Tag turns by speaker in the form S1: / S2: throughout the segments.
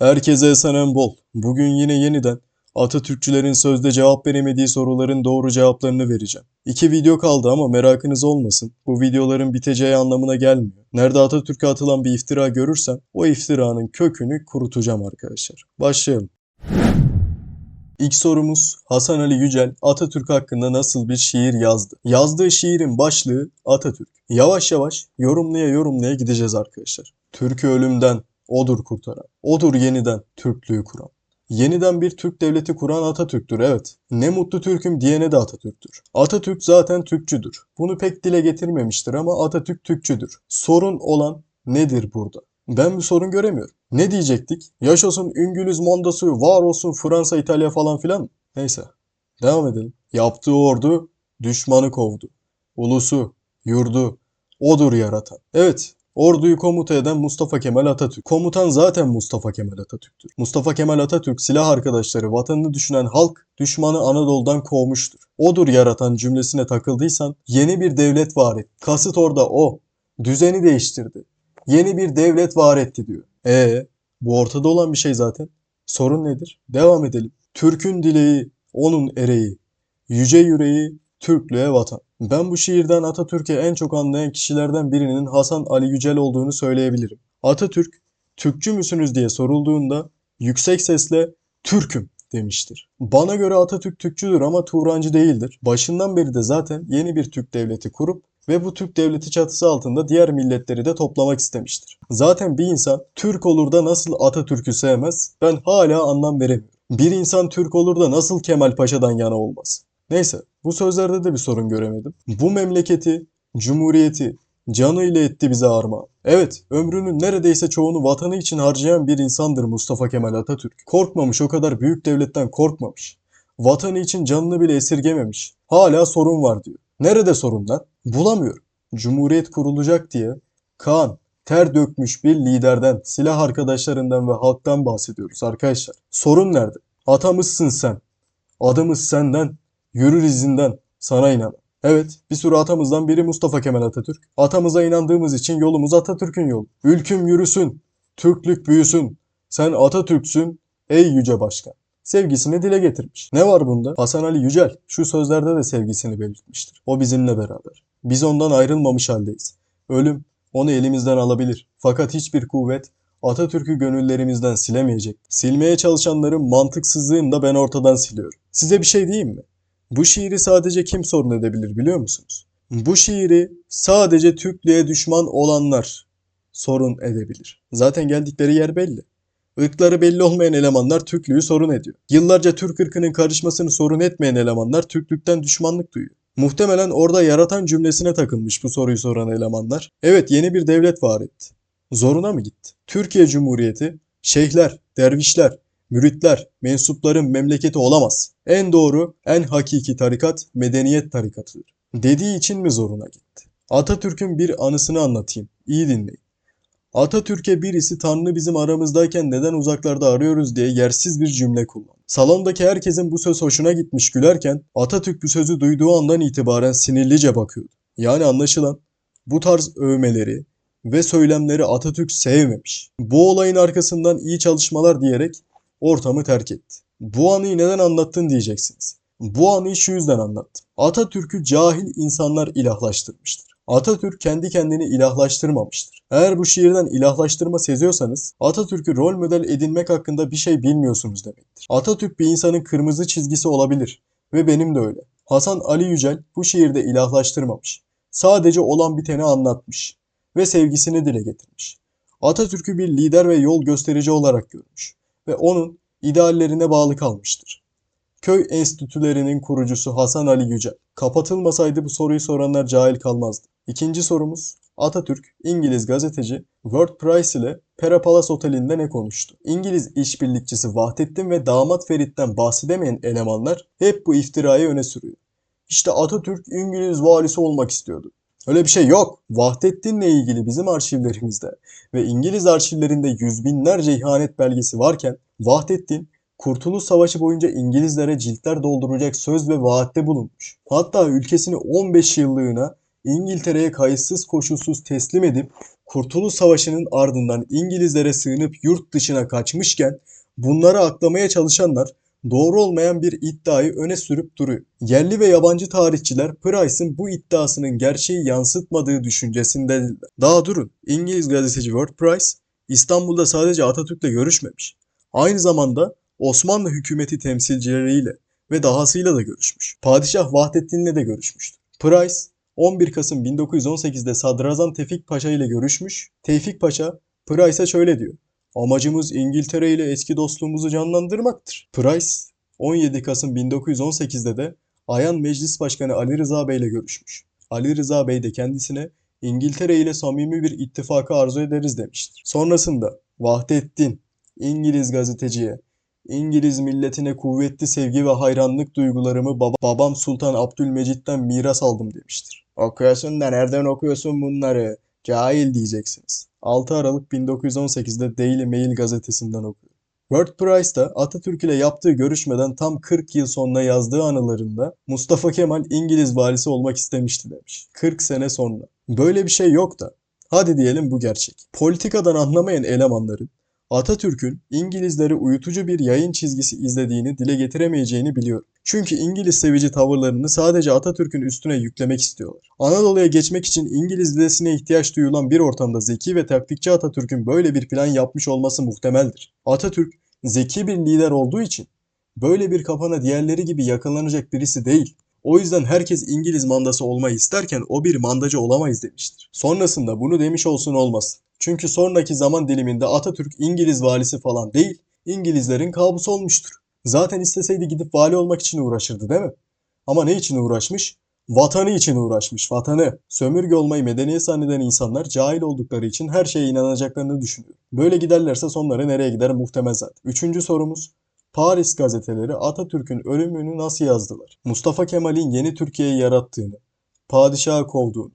S1: Herkese esen bol. Bugün yine yeniden Atatürkçülerin sözde cevap veremediği soruların doğru cevaplarını vereceğim. İki video kaldı ama merakınız olmasın. Bu videoların biteceği anlamına gelmiyor. Nerede Atatürk'e atılan bir iftira görürsem o iftiranın kökünü kurutacağım arkadaşlar. Başlayalım. İlk sorumuz Hasan Ali Yücel Atatürk hakkında nasıl bir şiir yazdı? Yazdığı şiirin başlığı Atatürk. Yavaş yavaş yorumlaya yorumlaya gideceğiz arkadaşlar. Türk'ü ölümden odur kurtaran, odur yeniden Türklüğü kuran. Yeniden bir Türk devleti kuran Atatürk'tür evet. Ne mutlu Türk'üm diyene de Atatürk'tür. Atatürk zaten Türkçüdür. Bunu pek dile getirmemiştir ama Atatürk Türkçüdür. Sorun olan nedir burada? Ben bir sorun göremiyorum. Ne diyecektik? Yaşasın İngiliz mandası, var olsun Fransa, İtalya falan filan. Neyse. Devam edelim. Yaptığı ordu düşmanı kovdu. Ulusu, yurdu, odur yaratan. Evet, orduyu komuta eden Mustafa Kemal Atatürk. Komutan zaten Mustafa Kemal Atatürk'tür. Mustafa Kemal Atatürk silah arkadaşları, vatanını düşünen halk düşmanı Anadolu'dan kovmuştur. Odur yaratan cümlesine takıldıysan yeni bir devlet var et. Kasıt orada o. Düzeni değiştirdi. Yeni bir devlet var etti diyor. E bu ortada olan bir şey zaten. Sorun nedir? Devam edelim. Türk'ün dileği, onun ereği, yüce yüreği, Türklüğe vatan. Ben bu şiirden Atatürk'e en çok anlayan kişilerden birinin Hasan Ali Yücel olduğunu söyleyebilirim. Atatürk, Türkçü müsünüz diye sorulduğunda yüksek sesle Türk'üm demiştir. Bana göre Atatürk Türkçüdür ama Turancı değildir. Başından beri de zaten yeni bir Türk devleti kurup ve bu Türk devleti çatısı altında diğer milletleri de toplamak istemiştir. Zaten bir insan Türk olur da nasıl Atatürk'ü sevmez ben hala anlam veremiyorum. Bir insan Türk olur da nasıl Kemal Paşa'dan yana olmaz? Neyse bu sözlerde de bir sorun göremedim. Bu memleketi, cumhuriyeti canıyla etti bize armağan. Evet, ömrünün neredeyse çoğunu vatanı için harcayan bir insandır Mustafa Kemal Atatürk. Korkmamış, o kadar büyük devletten korkmamış. Vatanı için canını bile esirgememiş. Hala sorun var diyor. Nerede sorunlar? Bulamıyorum. Cumhuriyet kurulacak diye kan, ter dökmüş bir liderden, silah arkadaşlarından ve halktan bahsediyoruz arkadaşlar. Sorun nerede? Atamızsın sen. Adımız senden, yürür izinden, sana inan. Evet, bir sürü atamızdan biri Mustafa Kemal Atatürk. Atamıza inandığımız için yolumuz Atatürk'ün yolu. Ülküm yürüsün, Türklük büyüsün. Sen Atatürk'sün, ey yüce başkan. Sevgisini dile getirmiş. Ne var bunda? Hasan Ali Yücel şu sözlerde de sevgisini belirtmiştir. O bizimle beraber. Biz ondan ayrılmamış haldeyiz. Ölüm onu elimizden alabilir. Fakat hiçbir kuvvet Atatürk'ü gönüllerimizden silemeyecek. Silmeye çalışanların mantıksızlığını da ben ortadan siliyorum. Size bir şey diyeyim mi? Bu şiiri sadece kim sorun edebilir biliyor musunuz? Bu şiiri sadece Türklüğe düşman olanlar sorun edebilir. Zaten geldikleri yer belli. Irkları belli olmayan elemanlar Türklüğü sorun ediyor. Yıllarca Türk ırkının karışmasını sorun etmeyen elemanlar Türklükten düşmanlık duyuyor. Muhtemelen orada yaratan cümlesine takılmış bu soruyu soran elemanlar. Evet yeni bir devlet var etti. Zoruna mı gitti? Türkiye Cumhuriyeti şeyhler, dervişler, müritler, mensupların memleketi olamaz. En doğru, en hakiki tarikat medeniyet tarikatıdır. Dediği için mi zoruna gitti? Atatürk'ün bir anısını anlatayım. İyi dinleyin. Atatürk'e birisi Tanrı bizim aramızdayken neden uzaklarda arıyoruz diye yersiz bir cümle kullandı. Salondaki herkesin bu söz hoşuna gitmiş gülerken Atatürk bu sözü duyduğu andan itibaren sinirlice bakıyordu. Yani anlaşılan bu tarz övmeleri ve söylemleri Atatürk sevmemiş. Bu olayın arkasından iyi çalışmalar diyerek ortamı terk etti. Bu anıyı neden anlattın diyeceksiniz. Bu anıyı şu yüzden anlattım. Atatürk'ü cahil insanlar ilahlaştırmıştır. Atatürk kendi kendini ilahlaştırmamıştır. Eğer bu şiirden ilahlaştırma seziyorsanız Atatürk'ü rol model edinmek hakkında bir şey bilmiyorsunuz demektir. Atatürk bir insanın kırmızı çizgisi olabilir ve benim de öyle. Hasan Ali Yücel bu şiirde ilahlaştırmamış. Sadece olan biteni anlatmış ve sevgisini dile getirmiş. Atatürk'ü bir lider ve yol gösterici olarak görmüş ve onun ideallerine bağlı kalmıştır. Köy enstitülerinin kurucusu Hasan Ali Yücel. Kapatılmasaydı bu soruyu soranlar cahil kalmazdı. İkinci sorumuz Atatürk, İngiliz gazeteci Word Price ile Pera Palace Oteli'nde ne konuştu? İngiliz işbirlikçisi Vahdettin ve damat Ferit'ten bahsedemeyen elemanlar hep bu iftirayı öne sürüyor. İşte Atatürk İngiliz valisi olmak istiyordu. Öyle bir şey yok. Vahdettin'le ilgili bizim arşivlerimizde ve İngiliz arşivlerinde yüz binlerce ihanet belgesi varken Vahdettin Kurtuluş Savaşı boyunca İngilizlere ciltler dolduracak söz ve vaatte bulunmuş. Hatta ülkesini 15 yıllığına İngiltere'ye kayıtsız koşulsuz teslim edip Kurtuluş Savaşı'nın ardından İngilizlere sığınıp yurt dışına kaçmışken bunları aklamaya çalışanlar doğru olmayan bir iddiayı öne sürüp duruyor. Yerli ve yabancı tarihçiler Price'ın bu iddiasının gerçeği yansıtmadığı düşüncesinde. Daha durun. İngiliz gazeteci Ward Price İstanbul'da sadece Atatürk'le görüşmemiş. Aynı zamanda Osmanlı hükümeti temsilcileriyle ve dahasıyla da görüşmüş. Padişah Vahdettin'le de görüşmüştü. Price 11 Kasım 1918'de Sadrazam Tevfik Paşa ile görüşmüş. Tevfik Paşa Price'a şöyle diyor. Amacımız İngiltere ile eski dostluğumuzu canlandırmaktır. Price 17 Kasım 1918'de de Ayan Meclis Başkanı Ali Rıza Bey ile görüşmüş. Ali Rıza Bey de kendisine İngiltere ile samimi bir ittifakı arzu ederiz demiştir. Sonrasında Vahdettin İngiliz gazeteciye İngiliz milletine kuvvetli sevgi ve hayranlık duygularımı baba- babam Sultan Abdülmecit'ten miras aldım demiştir. Okuyorsun da nereden okuyorsun bunları? Cahil diyeceksiniz. 6 Aralık 1918'de Daily Mail gazetesinden okuyor. Word Price da Atatürk ile yaptığı görüşmeden tam 40 yıl sonra yazdığı anılarında Mustafa Kemal İngiliz valisi olmak istemişti demiş. 40 sene sonra. Böyle bir şey yok da. Hadi diyelim bu gerçek. Politikadan anlamayan elemanların Atatürk'ün İngilizleri uyutucu bir yayın çizgisi izlediğini dile getiremeyeceğini biliyor. Çünkü İngiliz sevici tavırlarını sadece Atatürk'ün üstüne yüklemek istiyorlar. Anadolu'ya geçmek için İngiliz lidesine ihtiyaç duyulan bir ortamda zeki ve taktikçi Atatürk'ün böyle bir plan yapmış olması muhtemeldir. Atatürk zeki bir lider olduğu için böyle bir kafana diğerleri gibi yakalanacak birisi değil. O yüzden herkes İngiliz mandası olmayı isterken o bir mandacı olamayız demiştir. Sonrasında bunu demiş olsun olmasın. Çünkü sonraki zaman diliminde Atatürk İngiliz valisi falan değil, İngilizlerin kabusu olmuştur. Zaten isteseydi gidip vali olmak için uğraşırdı değil mi? Ama ne için uğraşmış? Vatanı için uğraşmış, vatanı. Sömürge olmayı medeniyet zanneden insanlar cahil oldukları için her şeye inanacaklarını düşünüyor. Böyle giderlerse sonları nereye gider muhtemel zaten. Üçüncü sorumuz, Paris gazeteleri Atatürk'ün ölümünü nasıl yazdılar? Mustafa Kemal'in yeni Türkiye'yi yarattığını, padişahı kovduğunu,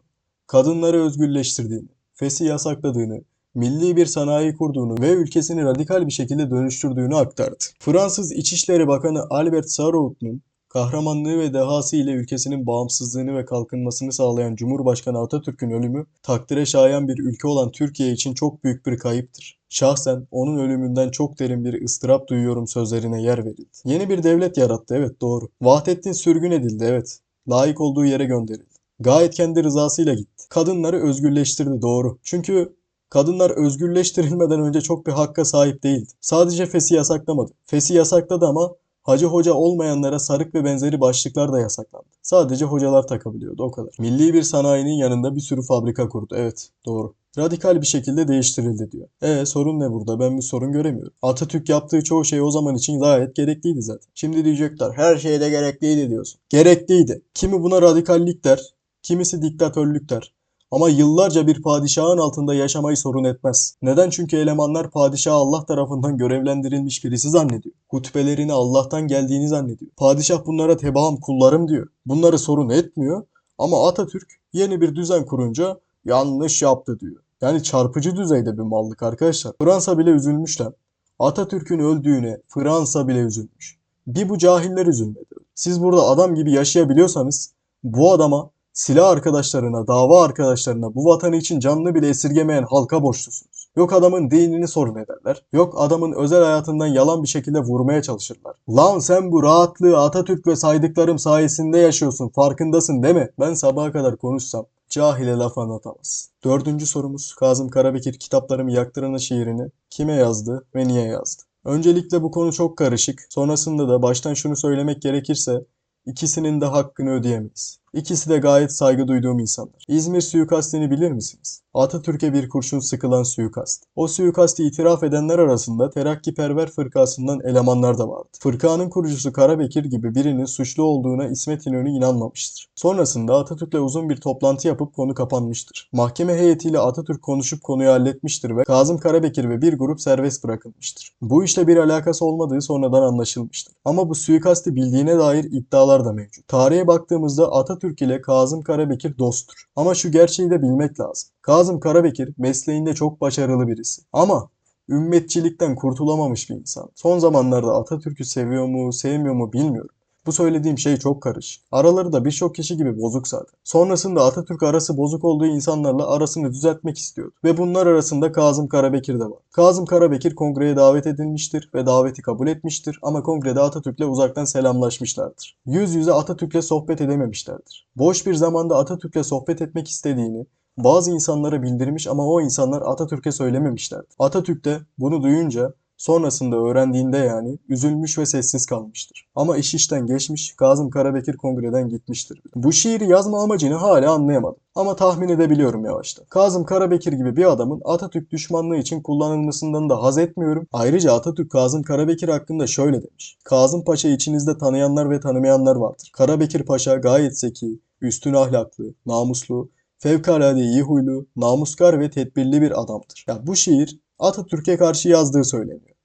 S1: kadınları özgürleştirdiğini, fesi yasakladığını, milli bir sanayi kurduğunu ve ülkesini radikal bir şekilde dönüştürdüğünü aktardı. Fransız İçişleri Bakanı Albert Sarraut'un kahramanlığı ve dehası ile ülkesinin bağımsızlığını ve kalkınmasını sağlayan Cumhurbaşkanı Atatürk'ün ölümü takdire şayan bir ülke olan Türkiye için çok büyük bir kayıptır. Şahsen onun ölümünden çok derin bir ıstırap duyuyorum sözlerine yer verildi. Yeni bir devlet yarattı evet doğru. Vahdettin sürgün edildi evet. Layık olduğu yere gönderildi. Gayet kendi rızasıyla gitti. Kadınları özgürleştirdi doğru. Çünkü kadınlar özgürleştirilmeden önce çok bir hakka sahip değildi. Sadece fesi yasaklamadı. Fesi yasakladı ama hacı hoca olmayanlara sarık ve benzeri başlıklar da yasaklandı. Sadece hocalar takabiliyordu o kadar. Milli bir sanayinin yanında bir sürü fabrika kurdu. Evet doğru. Radikal bir şekilde değiştirildi diyor. E sorun ne burada? Ben bir sorun göremiyorum. Atatürk yaptığı çoğu şey o zaman için gayet gerekliydi zaten. Şimdi diyecekler her şeyde gerekliydi diyorsun. Gerekliydi. Kimi buna radikallik der, kimisi diktatörlük der. Ama yıllarca bir padişahın altında yaşamayı sorun etmez. Neden? Çünkü elemanlar padişahı Allah tarafından görevlendirilmiş birisi zannediyor. Hutbelerini Allah'tan geldiğini zannediyor. Padişah bunlara tebaam kullarım diyor. Bunları sorun etmiyor. Ama Atatürk yeni bir düzen kurunca yanlış yaptı diyor. Yani çarpıcı düzeyde bir mallık arkadaşlar. Fransa bile üzülmüş lan. Atatürk'ün öldüğüne Fransa bile üzülmüş. Bir bu cahiller üzülmedi. Siz burada adam gibi yaşayabiliyorsanız bu adama silah arkadaşlarına, dava arkadaşlarına, bu vatanı için canını bile esirgemeyen halka borçlusunuz. Yok adamın dinini sorun ederler. Yok adamın özel hayatından yalan bir şekilde vurmaya çalışırlar. Lan sen bu rahatlığı Atatürk ve saydıklarım sayesinde yaşıyorsun. Farkındasın değil mi? Ben sabaha kadar konuşsam cahile laf anlatamaz. Dördüncü sorumuz Kazım Karabekir kitaplarımı yaktırana şiirini kime yazdı ve niye yazdı? Öncelikle bu konu çok karışık. Sonrasında da baştan şunu söylemek gerekirse ikisinin de hakkını ödeyemeyiz. İkisi de gayet saygı duyduğum insanlar. İzmir suikastini bilir misiniz? Atatürk'e bir kurşun sıkılan suikast. O suikasti itiraf edenler arasında terakkiperver fırkasından elemanlar da vardı. Fırkanın kurucusu Karabekir gibi birinin suçlu olduğuna İsmet İnönü inanmamıştır. Sonrasında Atatürk'le uzun bir toplantı yapıp konu kapanmıştır. Mahkeme heyetiyle Atatürk konuşup konuyu halletmiştir ve Kazım Karabekir ve bir grup serbest bırakılmıştır. Bu işle bir alakası olmadığı sonradan anlaşılmıştır. Ama bu suikasti bildiğine dair iddialar da mevcut. Tarihe baktığımızda Atatürk ile Kazım Karabekir dosttur. Ama şu gerçeği de bilmek lazım. Kazım Karabekir mesleğinde çok başarılı birisi. Ama ümmetçilikten kurtulamamış bir insan. Son zamanlarda Atatürk'ü seviyor mu, sevmiyor mu bilmiyorum. Bu söylediğim şey çok karışık. Araları da birçok kişi gibi bozuk zaten. Sonrasında Atatürk arası bozuk olduğu insanlarla arasını düzeltmek istiyordu. Ve bunlar arasında Kazım Karabekir de var. Kazım Karabekir kongreye davet edilmiştir ve daveti kabul etmiştir ama kongrede Atatürk'le uzaktan selamlaşmışlardır. Yüz yüze Atatürk'le sohbet edememişlerdir. Boş bir zamanda Atatürk'le sohbet etmek istediğini bazı insanlara bildirmiş ama o insanlar Atatürk'e söylememişlerdi. Atatürk de bunu duyunca sonrasında öğrendiğinde yani üzülmüş ve sessiz kalmıştır. Ama iş işten geçmiş, Kazım Karabekir kongreden gitmiştir. Bu şiiri yazma amacını hala anlayamadım. Ama tahmin edebiliyorum yavaştan. Kazım Karabekir gibi bir adamın Atatürk düşmanlığı için kullanılmasından da haz etmiyorum. Ayrıca Atatürk Kazım Karabekir hakkında şöyle demiş. Kazım Paşa içinizde tanıyanlar ve tanımayanlar vardır. Karabekir Paşa gayet zeki, üstün ahlaklı, namuslu, fevkalade iyi huylu, namuskar ve tedbirli bir adamdır. Ya bu şiir Atatürk'e karşı yazdığı söyleniyor.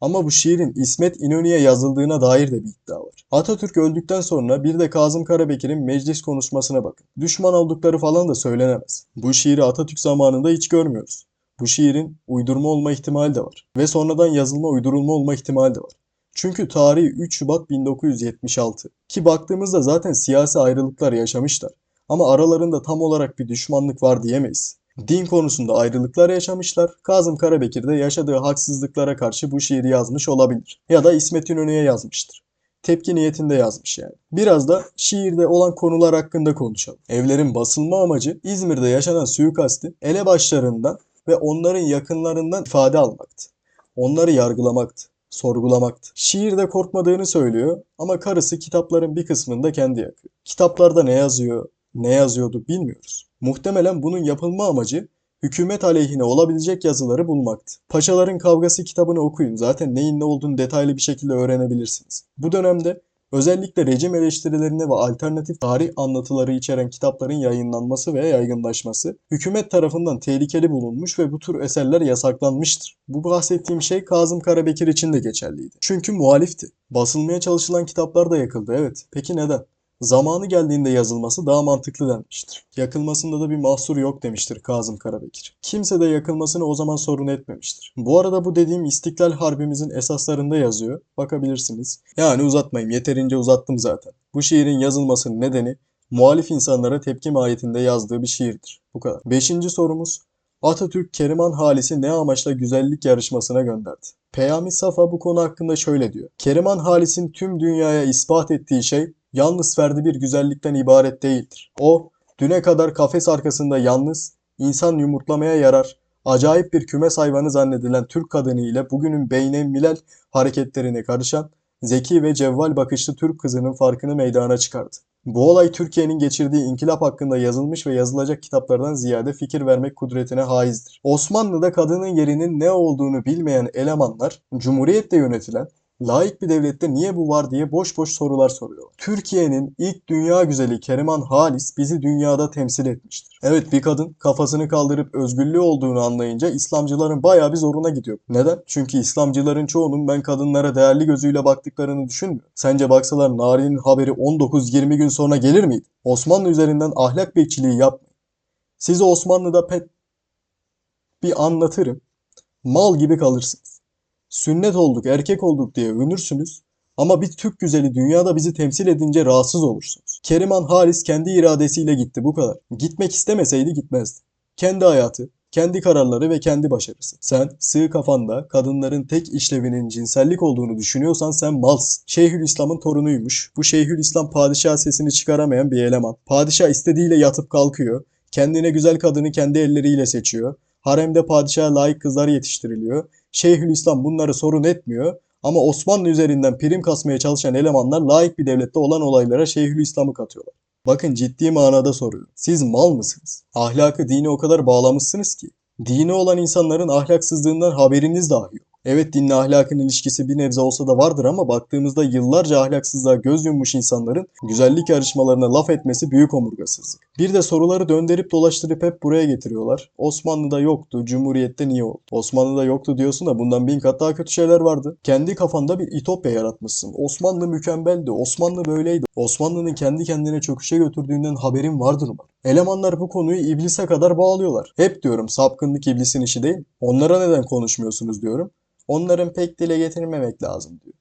S1: Ama bu şiirin İsmet İnönü'ye yazıldığına dair de bir iddia var. Atatürk öldükten sonra bir de Kazım Karabekir'in meclis konuşmasına bakın. Düşman oldukları falan da söylenemez. Bu şiiri Atatürk zamanında hiç görmüyoruz. Bu şiirin uydurma olma ihtimali de var. Ve sonradan yazılma uydurulma olma ihtimali de var. Çünkü tarihi 3 Şubat 1976. Ki baktığımızda zaten siyasi ayrılıklar yaşamışlar. Ama aralarında tam olarak bir düşmanlık var diyemeyiz. Din konusunda ayrılıklar yaşamışlar. Kazım Karabekir de yaşadığı haksızlıklara karşı bu şiiri yazmış olabilir. Ya da İsmet İnönü'ye yazmıştır. Tepki niyetinde yazmış yani. Biraz da şiirde olan konular hakkında konuşalım. Evlerin basılma amacı İzmir'de yaşanan suikasti elebaşlarından ve onların yakınlarından ifade almaktı. Onları yargılamaktı, sorgulamaktı. Şiirde korkmadığını söylüyor ama karısı kitapların bir kısmını da kendi yakıyor. Kitaplarda ne yazıyor, ne yazıyordu bilmiyoruz. Muhtemelen bunun yapılma amacı hükümet aleyhine olabilecek yazıları bulmaktı. Paşaların Kavgası kitabını okuyun. Zaten neyin ne olduğunu detaylı bir şekilde öğrenebilirsiniz. Bu dönemde özellikle rejim eleştirilerini ve alternatif tarih anlatıları içeren kitapların yayınlanması ve yaygınlaşması hükümet tarafından tehlikeli bulunmuş ve bu tür eserler yasaklanmıştır. Bu bahsettiğim şey Kazım Karabekir için de geçerliydi. Çünkü muhalifti. Basılmaya çalışılan kitaplar da yakıldı evet. Peki neden? Zamanı geldiğinde yazılması daha mantıklı denmiştir. Yakılmasında da bir mahsur yok demiştir Kazım Karabekir. Kimse de yakılmasını o zaman sorun etmemiştir. Bu arada bu dediğim İstiklal Harbimizin esaslarında yazıyor. Bakabilirsiniz. Yani uzatmayayım yeterince uzattım zaten. Bu şiirin yazılmasının nedeni muhalif insanlara tepki mahiyetinde yazdığı bir şiirdir. Bu kadar. Beşinci sorumuz Atatürk Keriman Halis'i ne amaçla güzellik yarışmasına gönderdi? Peyami Safa bu konu hakkında şöyle diyor. Keriman Halis'in tüm dünyaya ispat ettiği şey yalnız ferdi bir güzellikten ibaret değildir. O, düne kadar kafes arkasında yalnız, insan yumurtlamaya yarar, acayip bir kümes hayvanı zannedilen Türk kadını ile bugünün beynelmilel hareketlerine karışan, zeki ve cevval bakışlı Türk kızının farkını meydana çıkardı. Bu olay Türkiye'nin geçirdiği inkılap hakkında yazılmış ve yazılacak kitaplardan ziyade fikir vermek kudretine haizdir. Osmanlı'da kadının yerinin ne olduğunu bilmeyen elemanlar, Cumhuriyet'te yönetilen Laik bir devlette niye bu var diye boş boş sorular soruyorlar. Türkiye'nin ilk dünya güzeli Keriman Halis bizi dünyada temsil etmiştir. Evet bir kadın kafasını kaldırıp özgürlüğü olduğunu anlayınca İslamcıların bayağı bir zoruna gidiyor. Neden? Çünkü İslamcıların çoğunun ben kadınlara değerli gözüyle baktıklarını düşünmüyor. Sence baksalar Nari'nin haberi 19-20 gün sonra gelir miydi? Osmanlı üzerinden ahlak bekçiliği yapmayın. Sizi Osmanlı'da pek bir anlatırım. Mal gibi kalırsınız. Sünnet olduk, erkek olduk diye övünürsünüz. Ama bir Türk güzeli dünyada bizi temsil edince rahatsız olursunuz. Keriman Halis kendi iradesiyle gitti bu kadar. Gitmek istemeseydi gitmezdi. Kendi hayatı, kendi kararları ve kendi başarısı. Sen sığ kafanda kadınların tek işlevinin cinsellik olduğunu düşünüyorsan sen malsın. Şeyhülislam'ın torunuymuş. Bu Şeyhülislam padişah sesini çıkaramayan bir eleman. Padişah istediğiyle yatıp kalkıyor. Kendine güzel kadını kendi elleriyle seçiyor. Haremde padişaha layık kızlar yetiştiriliyor. Şeyhülislam bunları sorun etmiyor. Ama Osmanlı üzerinden prim kasmaya çalışan elemanlar layık bir devlette olan olaylara Şeyhülislam'ı katıyorlar. Bakın ciddi manada soruyorum. Siz mal mısınız? Ahlakı dini o kadar bağlamışsınız ki. Dini olan insanların ahlaksızlığından haberiniz dahi yok. Evet dinle ahlakın ilişkisi bir nebze olsa da vardır ama baktığımızda yıllarca ahlaksızlığa göz yummuş insanların güzellik yarışmalarına laf etmesi büyük omurgasızlık. Bir de soruları döndürüp dolaştırıp hep buraya getiriyorlar. Osmanlı'da yoktu, Cumhuriyet'te niye oldu? Osmanlı'da yoktu diyorsun da bundan bin kat daha kötü şeyler vardı. Kendi kafanda bir itopya yaratmışsın. Osmanlı mükemmeldi, Osmanlı böyleydi. Osmanlı'nın kendi kendine çöküşe götürdüğünden haberin vardır mı? Elemanlar bu konuyu iblise kadar bağlıyorlar. Hep diyorum sapkınlık iblisin işi değil. Onlara neden konuşmuyorsunuz diyorum. Onların pek dile getirmemek lazım diyor.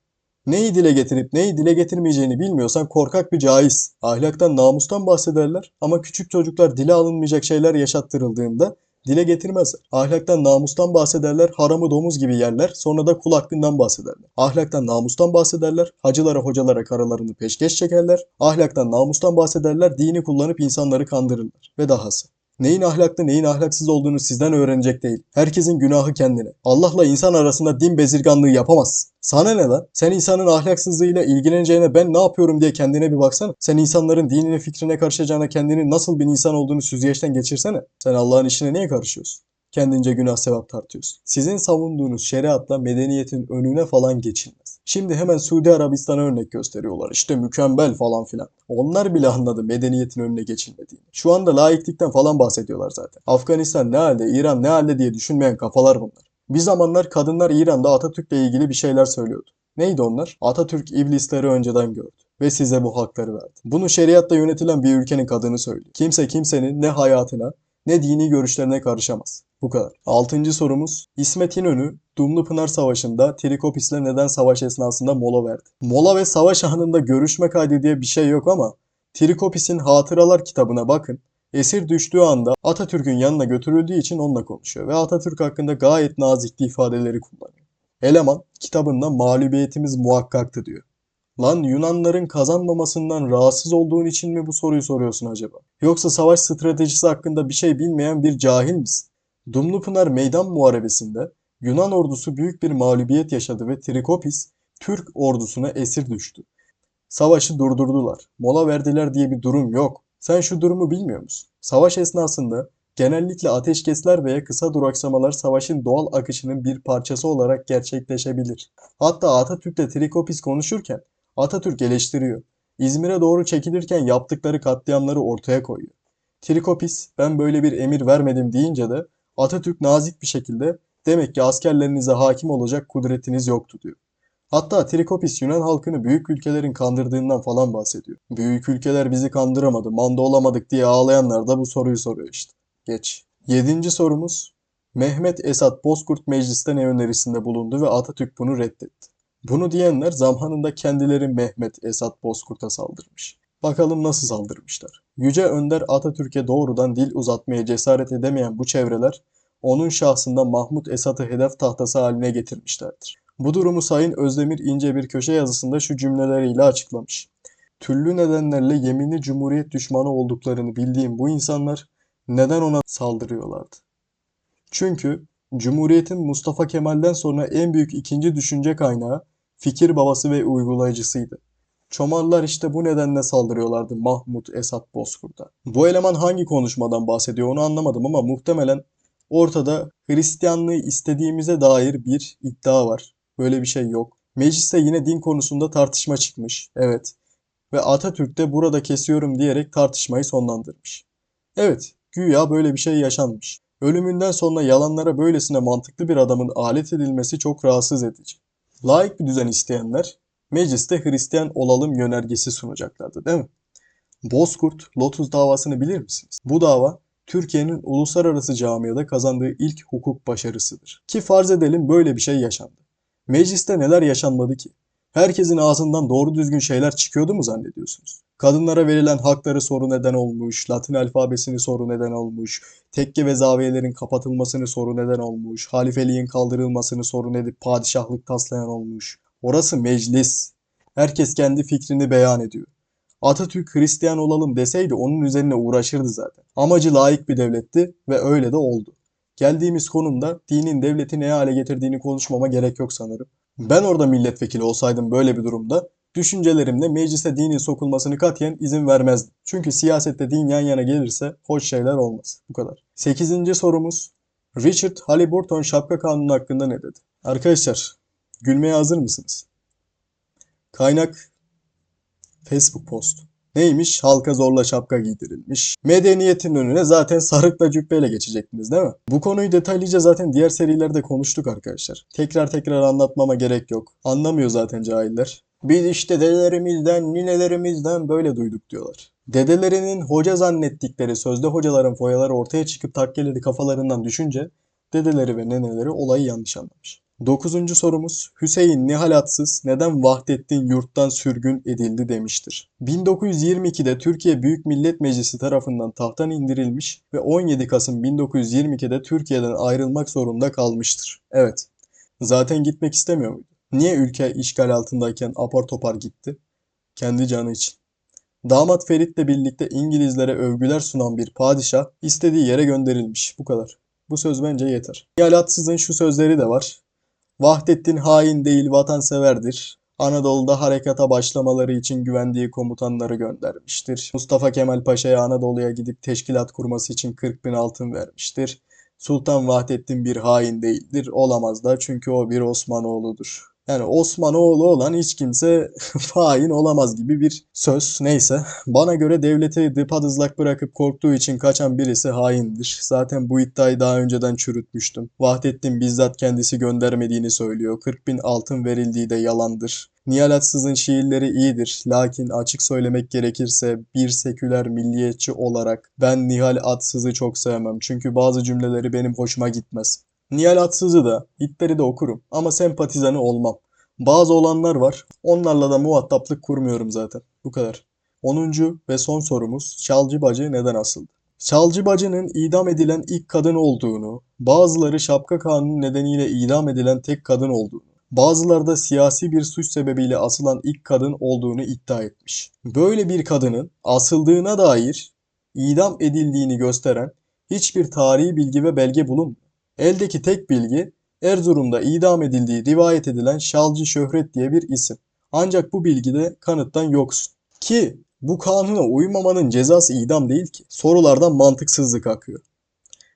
S1: Neyi dile getirip neyi dile getirmeyeceğini bilmiyorsan korkak bir caiz. Ahlaktan, namustan bahsederler ama küçük çocuklar dile alınmayacak şeyler yaşattırıldığında dile getirmezler. Ahlaktan, namustan bahsederler, haramı domuz gibi yerler, sonra da kul hakkından bahsederler. Ahlaktan, namustan bahsederler, hacılara, hocalara karalarını peşkeş çekerler. Ahlaktan, namustan bahsederler, dini kullanıp insanları kandırırlar. Ve dahası. Neyin ahlaklı neyin ahlaksız olduğunu sizden öğrenecek değil. Herkesin günahı kendine. Allah'la insan arasında din bezirganlığı yapamazsın. Sana ne lan? Sen insanın ahlaksızlığıyla ilgileneceğine ben ne yapıyorum diye kendine bir baksana. Sen insanların dinine fikrine karışacağına kendini nasıl bir insan olduğunu süzgeçten geçirsene. Sen Allah'ın işine niye karışıyorsun? Kendince günah sevap tartıyorsun. Sizin savunduğunuz şeriatla medeniyetin önüne falan geçilmez. Şimdi hemen Suudi Arabistan'a örnek gösteriyorlar. İşte mükemmel falan filan. Onlar bile anladı medeniyetin önüne geçilmediğini. Şu anda laiklikten falan bahsediyorlar zaten. Afganistan ne halde, İran ne halde diye düşünmeyen kafalar bunlar. Bir zamanlar kadınlar İran'da Atatürk'le ilgili bir şeyler söylüyordu. Neydi onlar? Atatürk iblisleri önceden gördü ve size bu hakları verdi. Bunu şeriatla yönetilen bir ülkenin kadını söylüyor. Kimse kimsenin ne hayatına ne dini görüşlerine karışamaz. Bu kadar. Altıncı sorumuz. İsmet İnönü Dumlupınar Savaşı'nda Trikopis'le neden savaş esnasında mola verdi? Mola ve savaş anında görüşme kaydı diye bir şey yok ama Trikopis'in Hatıralar kitabına bakın. Esir düştüğü anda Atatürk'ün yanına götürüldüğü için onunla konuşuyor ve Atatürk hakkında gayet nazikli ifadeleri kullanıyor. Eleman kitabında mağlubiyetimiz muhakkaktı diyor. Lan Yunanların kazanmamasından rahatsız olduğun için mi bu soruyu soruyorsun acaba? Yoksa savaş stratejisi hakkında bir şey bilmeyen bir cahil misin? Dumlupınar Meydan Muharebesi'nde Yunan ordusu büyük bir mağlubiyet yaşadı ve Trikopis Türk ordusuna esir düştü. Savaşı durdurdular. Mola verdiler diye bir durum yok. Sen şu durumu bilmiyor musun? Savaş esnasında genellikle ateşkesler veya kısa duraksamalar savaşın doğal akışının bir parçası olarak gerçekleşebilir. Hatta Atatürk'le Trikopis konuşurken Atatürk eleştiriyor. İzmir'e doğru çekilirken yaptıkları katliamları ortaya koyuyor. Trikopis ben böyle bir emir vermedim deyince de Atatürk nazik bir şekilde demek ki askerlerinize hakim olacak kudretiniz yoktu diyor. Hatta Trikopis Yunan halkını büyük ülkelerin kandırdığından falan bahsediyor. Büyük ülkeler bizi kandıramadı, manda olamadık diye ağlayanlar da bu soruyu soruyor işte. Geç. Yedinci sorumuz. Mehmet Esat Bozkurt mecliste ne önerisinde bulundu ve Atatürk bunu reddetti. Bunu diyenler zamanında kendileri Mehmet Esat Bozkurt'a saldırmış. Bakalım nasıl saldırmışlar. Yüce Önder Atatürk'e doğrudan dil uzatmaya cesaret edemeyen bu çevreler onun şahsında Mahmut Esat'ı hedef tahtası haline getirmişlerdir. Bu durumu Sayın Özdemir ince bir köşe yazısında şu cümleleriyle açıklamış. Türlü nedenlerle yeminli cumhuriyet düşmanı olduklarını bildiğim bu insanlar neden ona saldırıyorlardı? Çünkü Cumhuriyetin Mustafa Kemal'den sonra en büyük ikinci düşünce kaynağı fikir babası ve uygulayıcısıydı. Çomarlar işte bu nedenle saldırıyorlardı Mahmut Esat Bozkurt'a. Bu eleman hangi konuşmadan bahsediyor onu anlamadım ama muhtemelen ortada Hristiyanlığı istediğimize dair bir iddia var. Böyle bir şey yok. Mecliste yine din konusunda tartışma çıkmış. Evet. Ve Atatürk de burada kesiyorum diyerek tartışmayı sonlandırmış. Evet, güya böyle bir şey yaşanmış. Ölümünden sonra yalanlara böylesine mantıklı bir adamın alet edilmesi çok rahatsız edici. Laik bir düzen isteyenler mecliste Hristiyan olalım yönergesi sunacaklardı değil mi? Bozkurt Lotus davasını bilir misiniz? Bu dava Türkiye'nin uluslararası camiada kazandığı ilk hukuk başarısıdır. Ki farz edelim böyle bir şey yaşandı. Mecliste neler yaşanmadı ki? Herkesin ağzından doğru düzgün şeyler çıkıyordu mu zannediyorsunuz? Kadınlara verilen hakları soru neden olmuş, Latin alfabesini soru neden olmuş, tekke ve zaviyelerin kapatılmasını soru neden olmuş, halifeliğin kaldırılmasını sorun edip padişahlık taslayan olmuş. Orası meclis. Herkes kendi fikrini beyan ediyor. Atatürk Hristiyan olalım deseydi onun üzerine uğraşırdı zaten. Amacı layık bir devletti ve öyle de oldu. Geldiğimiz konumda dinin devleti ne hale getirdiğini konuşmama gerek yok sanırım. Ben orada milletvekili olsaydım böyle bir durumda düşüncelerimle meclise dinin sokulmasını katiyen izin vermezdim. Çünkü siyasette din yan yana gelirse hoş şeyler olmaz. Bu kadar. Sekizinci sorumuz. Richard Halliburton şapka kanunu hakkında ne dedi? Arkadaşlar gülmeye hazır mısınız? Kaynak Facebook post. Neymiş? Halka zorla şapka giydirilmiş. Medeniyetin önüne zaten sarıkla cübbeyle geçecektiniz değil mi? Bu konuyu detaylıca zaten diğer serilerde konuştuk arkadaşlar. Tekrar tekrar anlatmama gerek yok. Anlamıyor zaten cahiller. Biz işte dedelerimizden, ninelerimizden böyle duyduk diyorlar. Dedelerinin hoca zannettikleri sözde hocaların foyaları ortaya çıkıp takkeleri kafalarından düşünce dedeleri ve neneleri olayı yanlış anlamış. Dokuzuncu sorumuz Hüseyin Nihalatsız neden Vahdettin yurttan sürgün edildi demiştir. 1922'de Türkiye Büyük Millet Meclisi tarafından tahttan indirilmiş ve 17 Kasım 1922'de Türkiye'den ayrılmak zorunda kalmıştır. Evet, zaten gitmek istemiyor muydu? Niye ülke işgal altındayken apar topar gitti? Kendi canı için. Damat Ferit'le birlikte İngilizlere övgüler sunan bir padişah istediği yere gönderilmiş. Bu kadar. Bu söz bence yeter. Nihalatsız'ın şu sözleri de var. Vahdettin hain değil vatanseverdir. Anadolu'da harekata başlamaları için güvendiği komutanları göndermiştir. Mustafa Kemal Paşa'ya Anadolu'ya gidip teşkilat kurması için 40 bin altın vermiştir. Sultan Vahdettin bir hain değildir. Olamaz da çünkü o bir Osmanoğlu'dur. Yani Osmanoğlu olan hiç kimse hain olamaz gibi bir söz. Neyse. Bana göre devleti dıpadızlak bırakıp korktuğu için kaçan birisi haindir. Zaten bu iddiayı daha önceden çürütmüştüm. Vahdettin bizzat kendisi göndermediğini söylüyor. 40 bin altın verildiği de yalandır. Nihalatsız'ın şiirleri iyidir. Lakin açık söylemek gerekirse bir seküler milliyetçi olarak ben Nihal Atsız'ı çok sevmem. Çünkü bazı cümleleri benim hoşuma gitmez. Nihal Atsız'ı da, Hitler'i de okurum ama sempatizanı olmam. Bazı olanlar var. Onlarla da muhataplık kurmuyorum zaten. Bu kadar. 10. ve son sorumuz Çalcı Bacı neden asıldı? Çalcı Bacı'nın idam edilen ilk kadın olduğunu, bazıları şapka kanunu nedeniyle idam edilen tek kadın olduğunu, bazıları da siyasi bir suç sebebiyle asılan ilk kadın olduğunu iddia etmiş. Böyle bir kadının asıldığına dair idam edildiğini gösteren hiçbir tarihi bilgi ve belge bulunmuyor. Eldeki tek bilgi Erzurum'da idam edildiği rivayet edilen Şalcı Şöhret diye bir isim. Ancak bu bilgide kanıttan yoksun. Ki bu kanuna uymamanın cezası idam değil ki. Sorulardan mantıksızlık akıyor.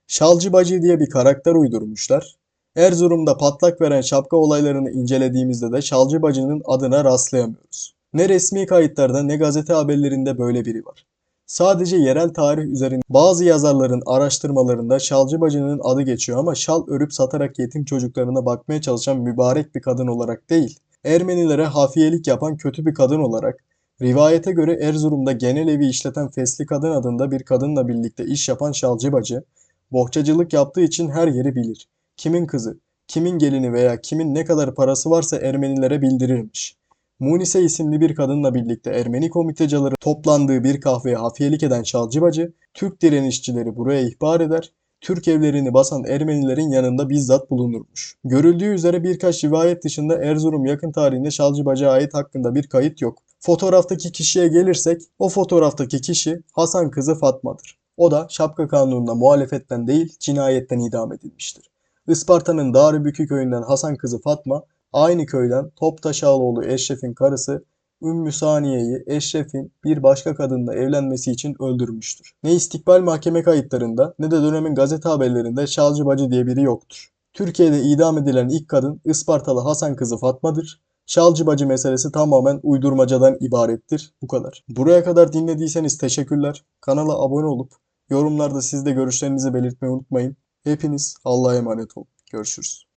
S1: Şalcı Bacı diye bir karakter uydurmuşlar. Erzurum'da patlak veren şapka olaylarını incelediğimizde de Şalcı Bacı'nın adına rastlayamıyoruz. Ne resmi kayıtlarda ne gazete haberlerinde böyle biri var. Sadece yerel tarih üzerinde bazı yazarların araştırmalarında Şalcı Bacı'nın adı geçiyor ama şal örüp satarak yetim çocuklarına bakmaya çalışan mübarek bir kadın olarak değil, Ermenilere hafiyelik yapan kötü bir kadın olarak, rivayete göre Erzurum'da genel evi işleten Fesli Kadın adında bir kadınla birlikte iş yapan Şalcı Bacı, bohçacılık yaptığı için her yeri bilir. Kimin kızı, kimin gelini veya kimin ne kadar parası varsa Ermenilere bildirirmiş. Munise isimli bir kadınla birlikte Ermeni komitecaları toplandığı bir kahveye hafiyelik eden Şalcı Bacı, Türk direnişçileri buraya ihbar eder, Türk evlerini basan Ermenilerin yanında bizzat bulunurmuş. Görüldüğü üzere birkaç rivayet dışında Erzurum yakın tarihinde Şalcı Bacı'ya ait hakkında bir kayıt yok. Fotoğraftaki kişiye gelirsek, o fotoğraftaki kişi Hasan kızı Fatma'dır. O da şapka kanununa muhalefetten değil, cinayetten idam edilmiştir. Isparta'nın Darübükü köyünden Hasan kızı Fatma, Aynı köyden Toptaşağlıoğlu Eşref'in karısı Ümmü Saniye'yi Eşref'in bir başka kadınla evlenmesi için öldürmüştür. Ne istikbal mahkeme kayıtlarında ne de dönemin gazete haberlerinde Şalcı Bacı diye biri yoktur. Türkiye'de idam edilen ilk kadın Ispartalı Hasan kızı Fatma'dır. Şalcı Bacı meselesi tamamen uydurmacadan ibarettir. Bu kadar. Buraya kadar dinlediyseniz teşekkürler. Kanala abone olup yorumlarda siz de görüşlerinizi belirtmeyi unutmayın. Hepiniz Allah'a emanet olun. Görüşürüz.